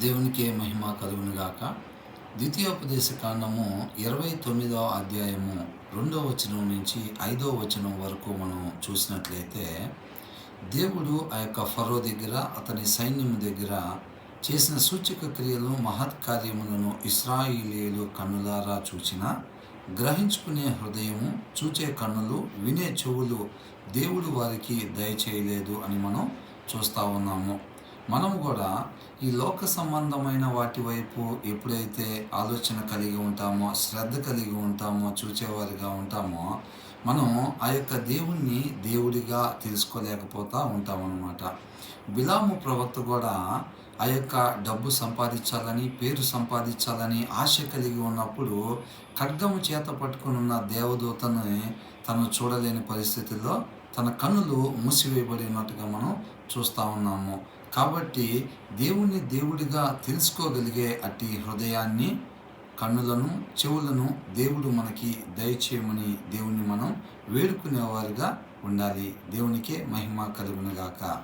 దేవునికే మహిమ కలుగునుగాక. ద్వితీయోపదేశ కాండము ఇరవై తొమ్మిదవ అధ్యాయము రెండవ వచనం నుంచి ఐదవ వచనం వరకు మనం చూసినట్లయితే దేవుడు ఆ యొక్క ఫరో దగ్గర అతని సైన్యం దగ్గర చేసిన సూచక క్రియలు మహత్కార్యములను ఇస్రాయిలీలు కన్నులారా చూచిన గ్రహించుకునే హృదయము చూచే కన్నులు వినే చెవులు దేవుడు వారికి దయచేయలేదు అని మనం చూస్తూ ఉన్నాము. మనం కూడా ఈ లోక సంబంధమైన వాటి వైపు ఎప్పుడైతే ఆలోచన కలిగి ఉంటామో శ్రద్ధ కలిగి ఉంటామో చూచేవారిగా ఉంటామో మనం ఆ యొక్క దేవుణ్ణి దేవుడిగా తెలుసుకోలేకపోతూ ఉంటామన్నమాట. బిలాము ప్రవక్త కూడా ఆ యొక్క డబ్బు సంపాదించాలని పేరు సంపాదించాలని ఆశ కలిగి ఉన్నప్పుడు ఖడ్గము చేత పట్టుకుని ఉన్న దేవదూతను తను చూడలేని పరిస్థితుల్లో తన కన్నులు మూసివేయబడినట్టుగా మనం చూస్తూ ఉన్నాము. కాబట్టి దేవుణ్ణి దేవుడిగా తెలుసుకోగలిగే అట్టి హృదయాన్ని కన్నులను చెవులను దేవుడు మనకి దయచేయమని దేవుణ్ణి మనం వేడుకునేవారుగా ఉండాలి. దేవునికే మహిమ కలుగునగాక.